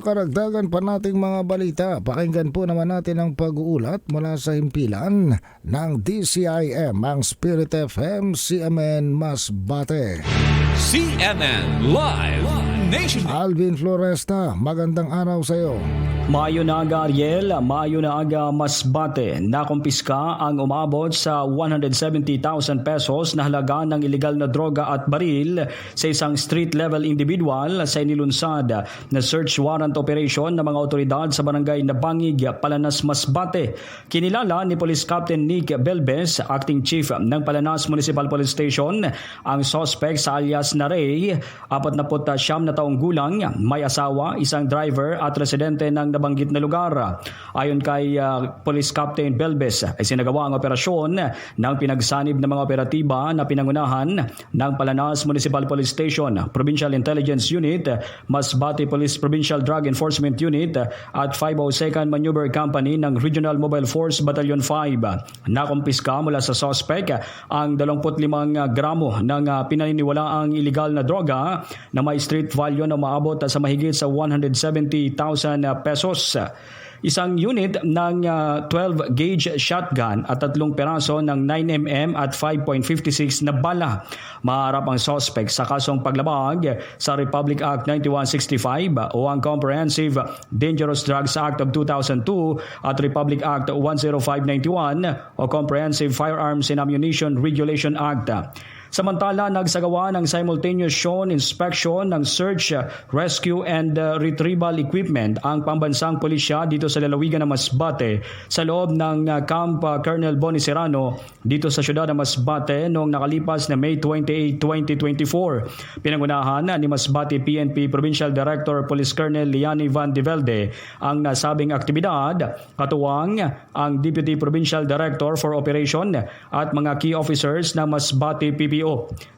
karagdagan pa nating mga balita, pakinggan po naman natin ang pag-uulat mula sa himpilan ng DCIM, ang Spirit FM, CMN Masbate. CNN Live Nation. Alvin Floresta, magandang araw sa iyo. Mayo na aga Ariel, Mayo na aga Masbate, nakumpiska ang umabot sa 170,000 pesos na halaga ng ilegal na droga at baril sa isang street-level individual sa inilunsad na search warrant operation ng mga otoridad sa barangay Nabangig, Palanas, Masbate. Kinilala ni Police Captain Nick Belbes, Acting Chief ng Palanas Municipal Police Station, ang suspect sa alias na Ray, 49 na taong gulang, may asawa, isang driver at residente ng nabanggit na lugar. Ayon kay uh, Police Captain Belbes, ay sinagawa ang operasyon ng pinagsanib ng mga operatiba na pinangunahan ng Palanas Municipal Police Station, Provincial Intelligence Unit, Masbate Police Provincial Drug Enforcement Unit at 502nd Maneuver Company ng Regional Mobile Force Battalion 5. Nakumpiska mula sa suspect ang 25 gramo ng uh, pinaniniwalaang illegal na droga na may street value na maabot sa mahigit sa 170,000 pesos. Isang unit ng 12-gauge shotgun at tatlong peraso ng 9mm at 5.56 na bala. Maharap ang suspect sa kasong paglabag sa Republic Act 9165 o ang Comprehensive Dangerous Drugs Act of 2002 at Republic Act 10591 o Comprehensive Firearms and Ammunition Regulation Act. Samantala, nagsagawa ng simultaneous inspection ng search, rescue and uh, retrieval equipment ang pambansang pulisya dito sa lalawigan ng Masbate sa loob ng uh, Camp uh, Colonel Bonnie Serrano dito sa syudad ng Masbate noong nakalipas na May 28, 2024. Pinangunahan ni Masbate PNP Provincial Director Police Colonel Liani Van de Velde ang nasabing aktibidad katuwang ang Deputy Provincial Director for Operation at mga key officers ng Masbate PPO.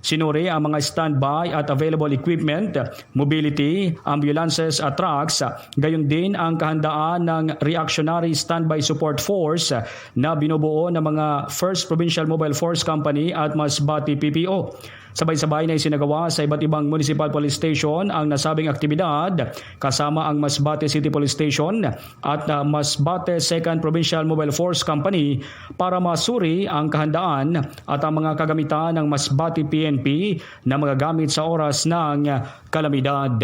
Sinuri ang mga standby at available equipment, mobility, ambulances at trucks, gayon din ang kahandaan ng Reactionary Standby Support Force na binubuo ng mga First Provincial Mobile Force Company at Masbate PPO. Sabay-sabay na isinagawa sa iba't ibang municipal police station ang nasabing aktibidad kasama ang Masbate City Police Station at uh, Masbate Second Provincial Mobile Force Company para masuri ang kahandaan at ang mga kagamitan ng Masbate PNP na magagamit sa oras ng kalamidad.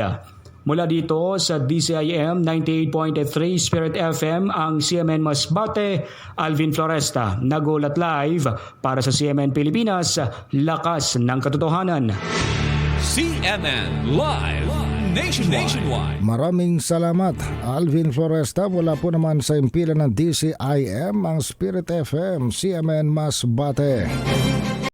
Mula dito sa DCIM 98.3 Spirit FM ang CMN Masbate, Alvin Floresta, nagulat live para sa CMN Pilipinas, lakas ng katotohanan. CNN Live Nation. Nationwide. Maraming salamat, Alvin Floresta. Mula po naman sa himpilan ng DCIM, ang Spirit FM, CMN Masbate.